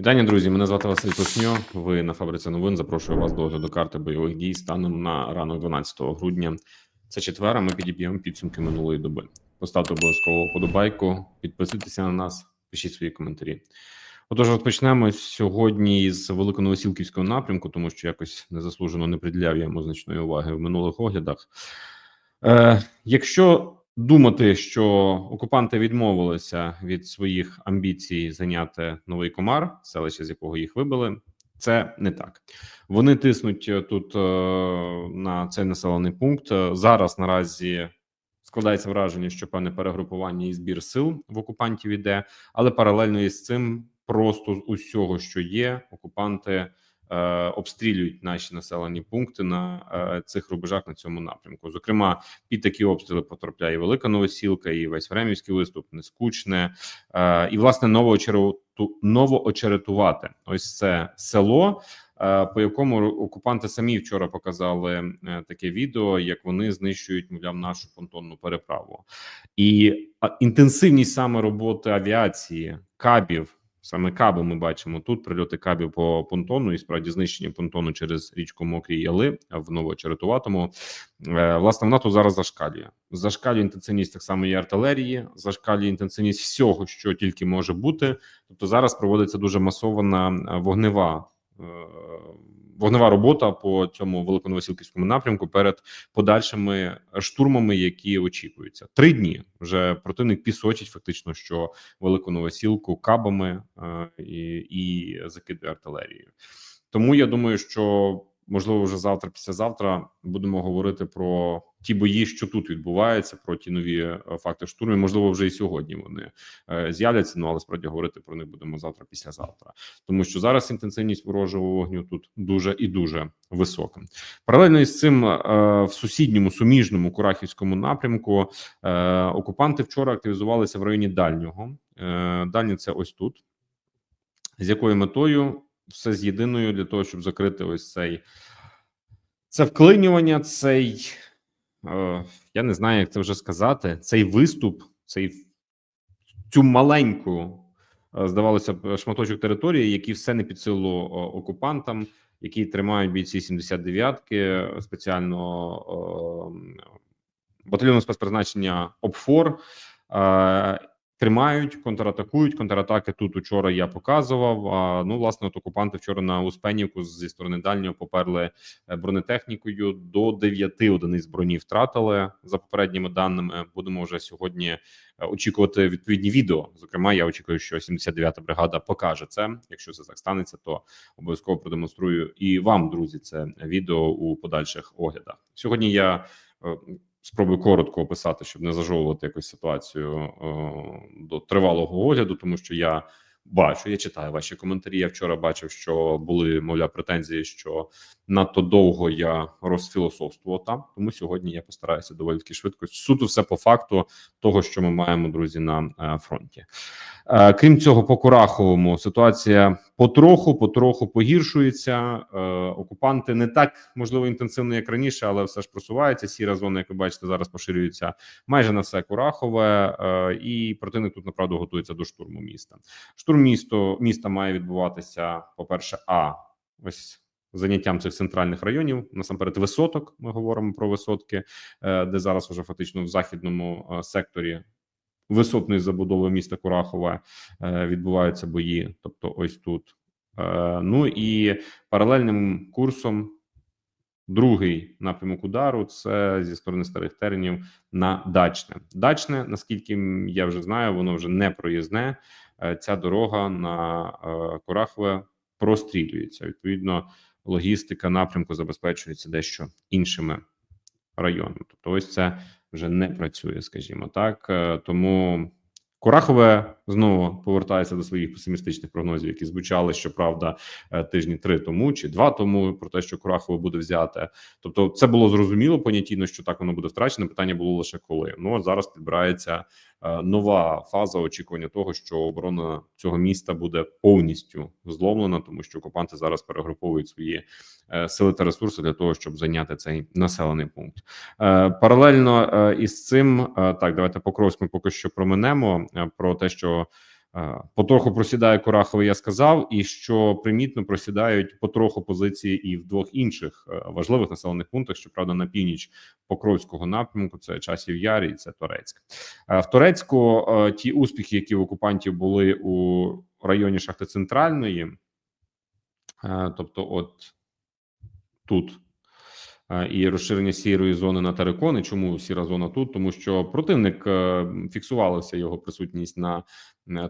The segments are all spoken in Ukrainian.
Вітання, друзі. Мене звати Василь Косньо. Ви на фабриці новин. Запрошую вас до огляду карти бойових дій станом на ранок 12 грудня. Це четвера. Ми підіб'ємо підсумки минулої доби. Поставте обов'язково подобайку, підписуйтеся на нас, пишіть свої коментарі. Отож, розпочнемо сьогодні з великоновосілківського напрямку, тому що якось незаслужено не приділяв йому значної уваги в минулих оглядах. Е, Якщо думати, що окупанти відмовилися від своїх амбіцій зайняти новий комар, селище з якого їх вибили, це не так. Вони тиснуть е, тут е, на цей населений пункт. Е, Зараз наразі складається враження, що певне перегрупування і збір сил в окупантів іде, але паралельно із цим, просто з усього, що є, окупанти обстрілюють наші населені пункти на е, цих рубежах на цьому напрямку. Зокрема, під такі обстріли потрапляє Велика Новосілка, і весь Времівський виступ, Нескучне, е, і власне новоочерету, новоочеретувати. Ось це село. е, По якому окупанти самі вчора показали е, таке відео, як вони знищують мовляв нашу понтонну переправу, і інтенсивність саме роботи авіації кабів Саме каби ми бачимо тут прильоти кабів по понтону і справді знищення понтону через річку Мокрі Яли в Новочеретуватому. Е, Власне, в НАТО зараз зашкалює. Зашкалює інтенсивність так само і артилерії, зашкалює інтенсивність всього, що тільки може бути. Тобто зараз проводиться дуже масована е, вогнева. Е, Вогнева робота по цьому великоновосілківському напрямку перед подальшими штурмами, які очікуються. Три дні вже противник пісочить, фактично, що велику новосілку кабами е, і, і закидує артилерією. Тому я думаю, що можливо вже завтра, післязавтра будемо говорити про ті бої, що тут відбуваються, про ті нові е, факти штурмів. Можливо, вже і сьогодні вони е, з'являться. Ну але справді говорити про них будемо завтра, післязавтра, тому що зараз інтенсивність ворожого вогню тут дуже і дуже висока. Паралельно із цим е, в сусідньому суміжному Курахівському напрямку окупанти вчора активізувалися в районі дальнього. Дальнє це ось тут, з якою метою все з єдиною для того, щоб закрити ось цей це вклинювання, цей е, я не знаю, як це вже сказати. Цей виступ, цей цю маленьку, е, здавалося б, шматочок території, який все не під силу окупантам, які тримають бійці 79-ки спеціально е, батальйону спецпризначення ОПФОР. Е, Тримають, контратакують. Контратаки тут учора я показував. А ну, власне, от окупанти вчора на Успенівку зі сторони дальнього поперли е, бронетехнікою. До 9 одиниць броні втратили за попередніми даними. Будемо вже сьогодні е, очікувати відповідні відео. Зокрема, я очікую, що 79-та бригада покаже це. Якщо це так станеться, то обов'язково продемонструю і вам, друзі, це відео у подальших оглядах. Сьогодні я. Е, Спробую коротко описати, щоб не зажовувати якусь ситуацію до тривалого огляду, тому що я бачу, я читаю ваші коментарі. Я вчора бачив, що були мовляв претензії, що надто довго я розфілософствував там. Тому сьогодні я постараюся доволі таки швидко. Суто все по факту того, що ми маємо друзі на е, фронті. Е, крім цього, по Кураховому ситуація потроху, потроху погіршується. Е, окупанти не так можливо інтенсивно, як раніше, але все ж просуваються. Сіра зона, як ви бачите, зараз поширюється майже на все Курахове, е, і противник тут направду готується до штурму міста. Штурм місто міста має відбуватися. По перше, а ось. Заняттям цих центральних районів насамперед висоток. Ми говоримо про висотки, е, де зараз вже фактично в західному е, секторі висотної забудови міста Курахова е, відбуваються бої. Тобто, ось тут. Е, Ну і паралельним курсом. Другий напрямок удару це зі сторони старих теренів на дачне. Дачне, наскільки я вже знаю, воно вже не проїзне. Е, Ця дорога на е, Курахове прострілюється. Відповідно, логістика напрямку забезпечується дещо іншими районами. Тобто, ось це вже не працює, скажімо так. Е, Тому Курахове знову повертається до своїх песимістичних прогнозів, які звучали щоправда е, тижні три тому чи два тому про те, що Курахове буде взяте. Тобто, це було зрозуміло понятійно, що так воно буде втрачено. Питання було лише коли. Ну а зараз підбирається е, нова фаза очікування того, що оборона цього міста буде повністю зломлена, тому що окупанти зараз перегруповують свої е, сили та ресурси для того, щоб зайняти цей населений пункт. Паралельно із цим так, давайте Покровськ поки що проминемо про те, що Е, Потроху просідає Курахове, я сказав, і що примітно просідають потроху позиції і в двох інших е, важливих населених пунктах. Щоправда, на північ Покровського напрямку це часів Яр і це Торецьк. Е, В Торецьку ті успіхи, які в окупантів були у районі шахти центральної, тобто, от тут. І розширення сірої зони на терикони. Чому сіра зона тут? Тому що противник е, фіксувалася його присутність на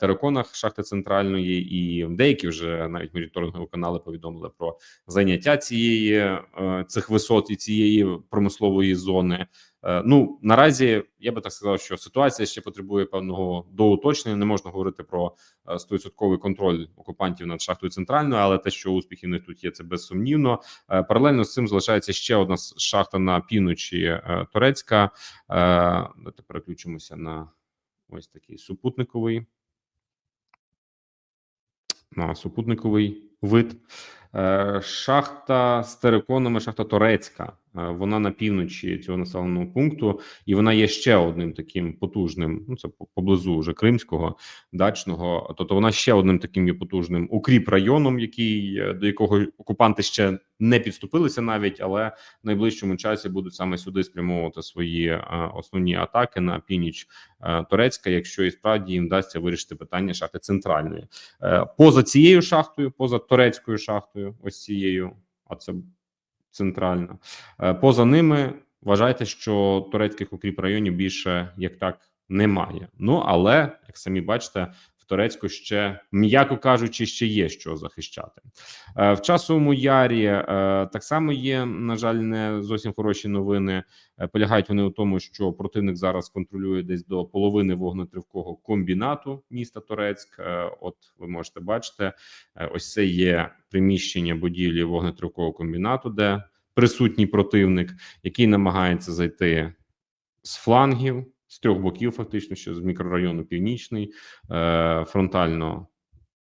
териконах шахти центральної, і деякі вже навіть моніторингові канали повідомили про зайняття цієї е, цих висот і цієї промислової зони. Е, Ну наразі я би так сказав, що ситуація ще потребує певного доуточнення. Не можна говорити про е, стовідсотковий контроль окупантів над шахтою центральною, але те, що успіхи них тут є, це безсумнівно. Е, Паралельно з цим залишається ще одна шахта на півночі е, Турецька. Е, Давайте переключимося на ось такий супутниковий. На супутниковий вид. Е, Шахта з териконами, шахта Торецька. Е, Вона на півночі цього населеного пункту, і вона є ще одним таким потужним. Ну це поблизу вже Кримського, дачного. Тобто вона ще одним таким є потужним укріп районом, який е, до якого окупанти ще не підступилися навіть, але в найближчому часі будуть саме сюди спрямовувати свої е, основні атаки на північ Турецька, якщо і справді їм вдасться вирішити питання шахти центральної. Поза цією шахтою, поза турецькою шахтою, ось цією, а це центральна. Е, Поза ними вважайте, що турецьких укріп районів більше як так немає. Ну але як самі бачите, в Турецьку ще м'яко кажучи, ще є що захищати. Е, В часовому ярі е, так само є, на жаль, не зовсім хороші новини. Е, Полягають вони у тому, що противник зараз контролює десь до половини вогнетривкого комбінату міста Торецьк. Е, От ви можете бачити, ось це є приміщення будівлі вогнетривкого комбінату, де присутній противник, який намагається зайти з флангів, з трьох боків, фактично, що з мікрорайону Північний, е, фронтально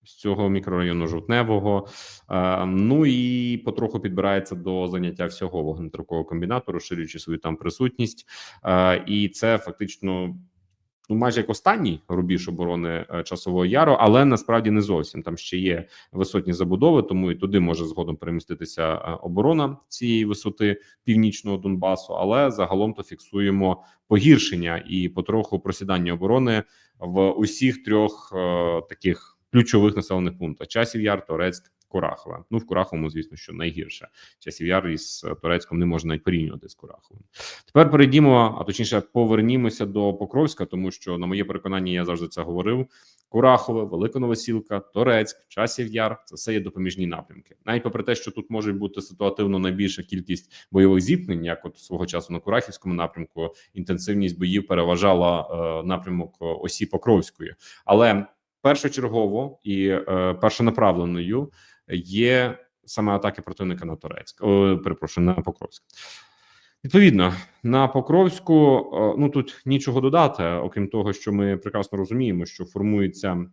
з цього мікрорайону жовтневого. Е, ну і потроху підбирається до заняття всього вогнетрукового комбінату, розширюючи свою там присутність. Е, і це фактично. Ну, майже як останній рубіж оборони е, часового яру, але насправді не зовсім там ще є висотні забудови, тому і туди може згодом переміститися е, оборона цієї висоти північного Донбасу. Але загалом то фіксуємо погіршення і потроху просідання оборони в усіх трьох е, таких ключових населених пунктах: часів яр, Торецьк. Курахове. Ну в Кураховому, звісно, що найгірше. Часів яр із е, Турецьком не можна навіть порівнювати з Кураховим. Тепер перейдімо, а точніше, повернімося до Покровська, тому що, на моє переконання, я завжди це говорив. Курахове, Велика Новосілка, Торецьк, Часів Яр це все є допоміжні напрямки. Навіть попри те, що тут може бути ситуативно найбільша кількість бойових зіткнень, як от свого часу на Курахівському напрямку, інтенсивність боїв переважала е, напрямок е, осі Покровської, але першочергово і е, першонаправленою є саме атаки противника на Торецьк. О, перепрошую, на Покровськ. Відповідно, на Покровську ну тут нічого додати, окрім того, що ми прекрасно розуміємо, що формується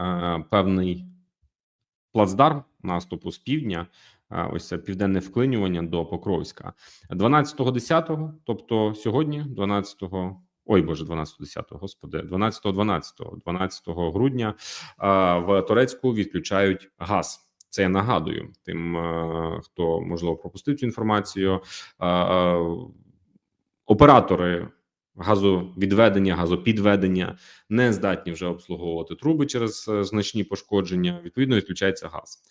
е, певний плацдарм наступу з півдня. Ось це південне вклинювання до Покровська 12.10, тобто сьогодні, 12 Ой, боже, 12.10, господи, 12, 12, 12 грудня в Турецьку відключають газ. Це я нагадую тим, е, хто можливо пропустив цю інформацію. Оператори газовідведення, газопідведення не здатні вже обслуговувати труби через е, значні пошкодження. Відповідно, відключається газ.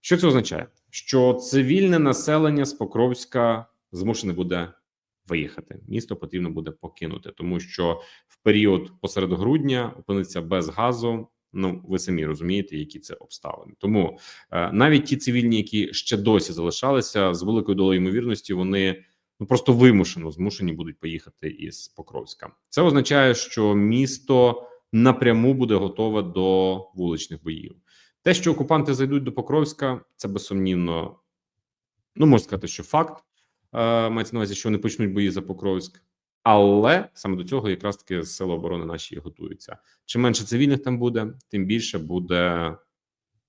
Що це означає? Що цивільне населення з Покровська змушене буде виїхати. Місто потрібно буде покинути, тому що в період посеред грудня опиниться без газу. Ну, ви самі розумієте, які це обставини. Тому е, навіть ті цивільні, які ще досі залишалися, з великою долею ймовірності, вони ну просто вимушено змушені будуть поїхати із Покровська. Це означає, що місто напряму буде готове до вуличних боїв. Те, що окупанти зайдуть до Покровська, це безсумнівно. Ну можна сказати, що факт мається на увазі, що вони почнуть бої за Покровськ. Але саме до цього якраз таки сили оборони наші готуються. Чим менше цивільних там буде, тим більше буде,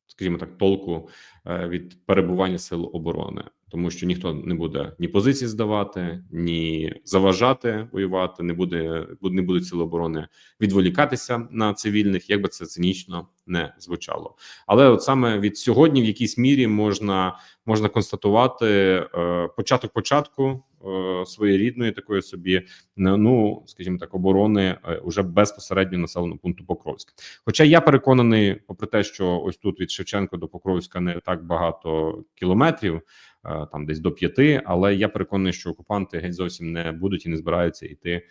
скажімо так, толку е, від перебування сил оборони. Тому що ніхто не буде ні позиції здавати, ні заважати воювати. Не буде не будуть сили оборони відволікатися на цивільних, як би це цинічно не звучало. Але от саме від сьогодні, в якійсь мірі, можна можна констатувати е, початок початку е, своєрідної такої собі ну скажімо так, оборони е, уже безпосередньо населеного пункту Покровська. Хоча я переконаний, попри те, що ось тут від Шевченка до Покровська не так багато кілометрів, е, там десь до п'яти, але я переконаний, що окупанти геть зовсім не будуть і не збираються йти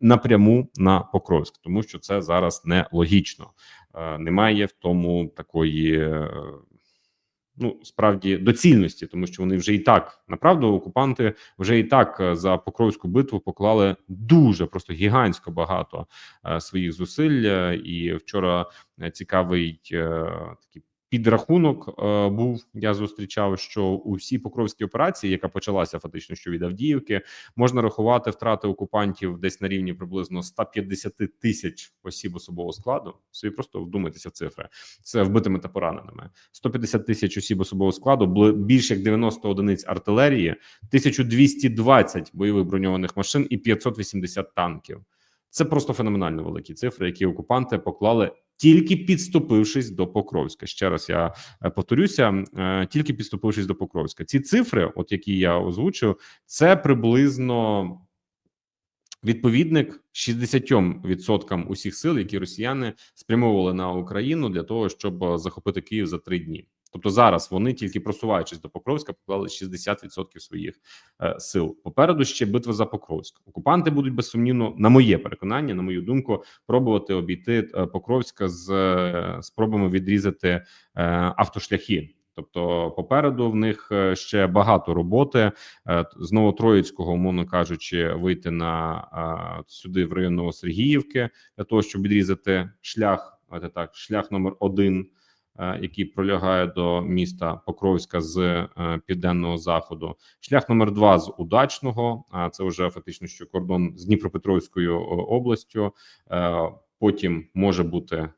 напряму на Покровськ, тому що це зараз не логічно. Е, Немає в тому такої. е, Ну, справді доцільності, тому що вони вже і так направду окупанти вже і так е, за Покровську битву поклали дуже просто гігантсько багато е, своїх зусиль. Е, І вчора е, цікавий е, такий підрахунок е, був. Я зустрічав, що у всій покровській операції, яка почалася фактично що від Авдіївки, можна рахувати втрати окупантів десь на рівні приблизно 150 тисяч осіб особового складу. Собі просто вдумайтеся в цифри. Це вбитими та пораненими. 150 тисяч осіб особового складу, більше як 90 одиниць артилерії, 1220 бойових броньованих машин і 580 танків. Це просто феноменально великі цифри, які окупанти поклали тільки підступившись до Покровська. Ще раз я е, повторюся, е, тільки підступившись до Покровська. Ці цифри, от які я озвучив, це приблизно відповідник 60% усіх сил, які росіяни спрямовували на Україну для того, щоб е, захопити Київ за три дні. Тобто зараз вони тільки просуваючись до Покровська, поклали 60% своїх е, сил. Попереду ще битва за Покровськ. Окупанти будуть безсумнівно, на моє переконання, на мою думку, пробувати обійти е, Покровська з е, спробами відрізати е, автошляхи. Тобто, попереду в них е, ще багато роботи Е, з Новотроїцького, умовно кажучи, вийти на сюди в район Новосергіївки для того, щоб відрізати шлях, так, шлях номер один, який пролягає до міста Покровська з е, південного заходу. Шлях номер два з удачного. А це вже фактично що кордон з Дніпропетровською областю. Е, Потім може бути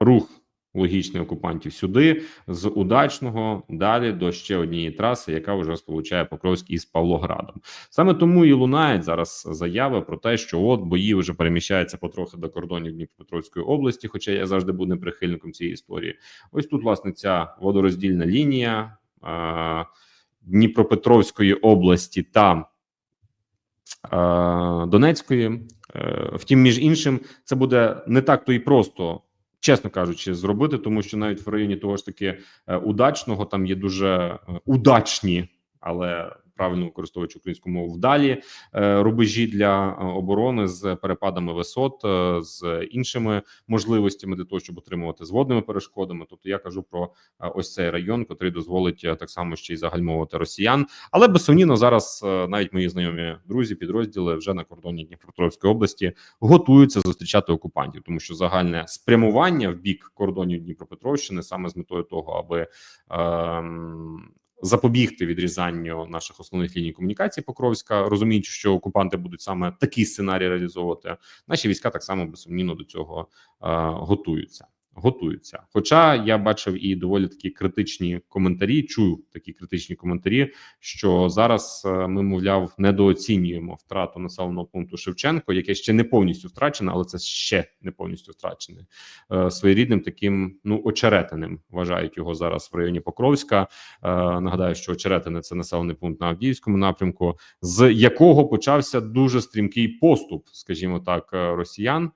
рух логічний окупантів сюди з удачного далі до ще однієї траси, яка вже сполучає Покровськ із Павлоградом. Саме тому і лунають зараз заяви про те, що от бої вже переміщаються потрохи до кордонів Дніпропетровської області. Хоча я завжди був неприхильником цієї історії. Ось тут власне ця водороздільна лінія е- Дніпропетровської області та Донецької. Е, Втім, між іншим, це буде не так то і просто. Чесно кажучи, зробити, тому що навіть в районі того ж таки е, удачного там є дуже е, удачні, але правильно використовуючи українську мову вдалі е, рубежі для е, оборони з перепадами висот, е, з іншими можливостями для того, щоб отримувати з водними перешкодами. Тобто я кажу про ось цей район, який дозволить так само ще й загальмовувати росіян. Але безсумнівно зараз навіть мої знайомі друзі, підрозділи вже на кордоні Дніпропетровської області готуються зустрічати окупантів, тому що загальне спрямування в бік кордонів Дніпропетровщини саме з метою того, аби ем, запобігти відрізанню наших основних ліній комунікації Покровська, розуміючи, що окупанти будуть саме такий сценарій реалізовувати. Наші війська так само безсумнівно до цього е, готуються. Готуються. Хоча я бачив і доволі такі критичні коментарі, чую такі критичні коментарі, що зараз е, ми, мовляв, недооцінюємо втрату населеного пункту Шевченко, яке ще не повністю втрачене, але це ще не повністю втрачене е, своєрідним таким ну очеретиним. Вважають його зараз в районі Покровська. Е, нагадаю, що очеретине це населений пункт на Авдіївському напрямку, з якого почався дуже стрімкий поступ, скажімо так, росіян.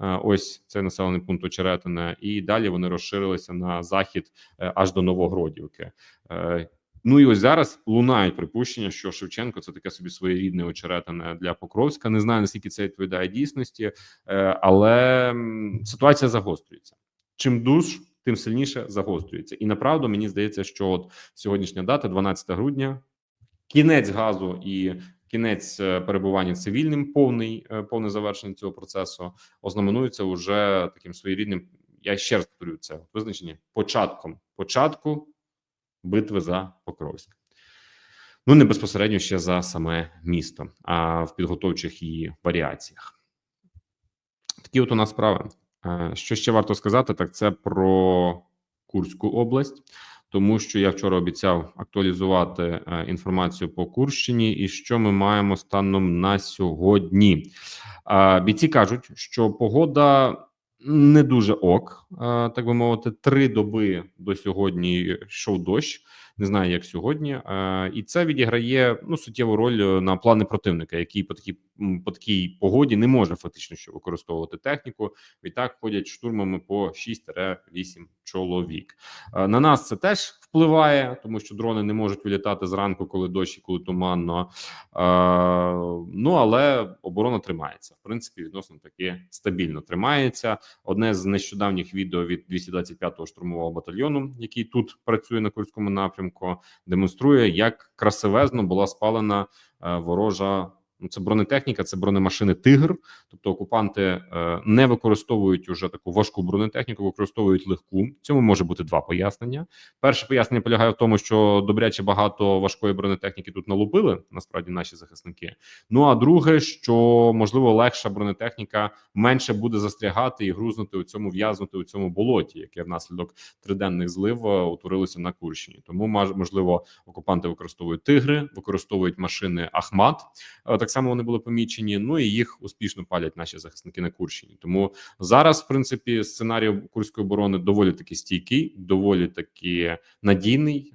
Е, Ось цей населений пункт Очеретине, і далі вони розширилися на захід е, аж до Новогродівки. Е, Ну і ось зараз лунають припущення, що Шевченко це таке собі своєрідне очеретине для Покровська. Не знаю наскільки це відповідає дійсності, але ситуація загострюється. Чим душ, тим сильніше загострюється. І направду мені здається, що от сьогоднішня дата, 12 грудня, кінець газу і кінець е, перебування цивільним, повний е, повне завершення цього процесу ознаменується уже таким своєрідним. Я ще раз повторюю це визначення початком початку битви за Покровськ. Ну не безпосередньо ще за саме місто, а в підготовчих її варіаціях. Такі от у нас справи. Е, Що ще варто сказати, так це про Курську область. Тому що я вчора обіцяв актуалізувати е, інформацію по Курщині, і що ми маємо станом на сьогодні. Бійці кажуть, що погода не дуже ок, е, так би мовити, три доби до сьогодні йшов дощ. Не знаю, як сьогодні, Е, і це відіграє ну суттєву роль е, на плани противника, який по такій по такій погоді не може фактично що використовувати техніку. Відтак ходять штурмами по 6-8 чоловік. Е, На нас це теж впливає, тому що дрони не можуть вилітати зранку, коли дощ і коли туманно. Ну але оборона тримається. В принципі, відносно таки стабільно тримається. Одне з нещодавніх відео від 225-го штурмового батальйону, який тут працює на Курському напрямку, демонструє, як красивезно була спалена е, ворожа. Ну, це бронетехніка, це бронемашини Тигр. Тобто окупанти е, не використовують уже таку важку бронетехніку, використовують легку. Цьому може бути два пояснення. Перше пояснення полягає в тому, що добряче багато важкої бронетехніки тут налупили. Насправді наші захисники. Ну а друге, що можливо легша бронетехніка менше буде застрягати і грузнути у цьому в'язнути у цьому болоті, яке внаслідок триденних злив е, утворилося на Курщині. Тому можливо окупанти використовують тигри, використовують машини Ахмат. Так само вони були помічені. Ну і їх успішно палять наші захисники на Курщині. Тому зараз, в принципі, сценарій курської оборони доволі таки стійкий, доволі таки надійний,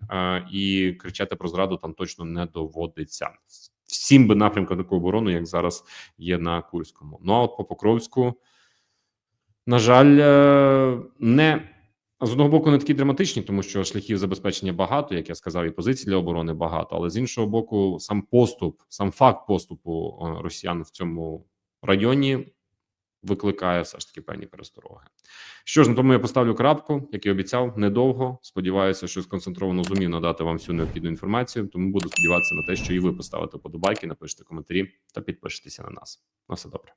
і кричати про зраду там точно не доводиться. Всім би напрямкам таку оборону, як зараз є на Курському. Ну а от по Покровську, на жаль, е, не з одного боку не такі драматичні, тому що шляхів забезпечення багато, як я сказав, і позицій для оборони багато. Але з іншого боку, сам поступ, сам факт поступу е, росіян в цьому районі викликає все ж таки певні перестороги. Що ж, на тому я поставлю крапку, як і обіцяв, недовго. Сподіваюся, що сконцентровано зумів надати вам всю необхідну інформацію. Тому буду сподіватися на те, що і ви поставите подобайки, напишете коментарі та підпишетеся на нас. На все добре.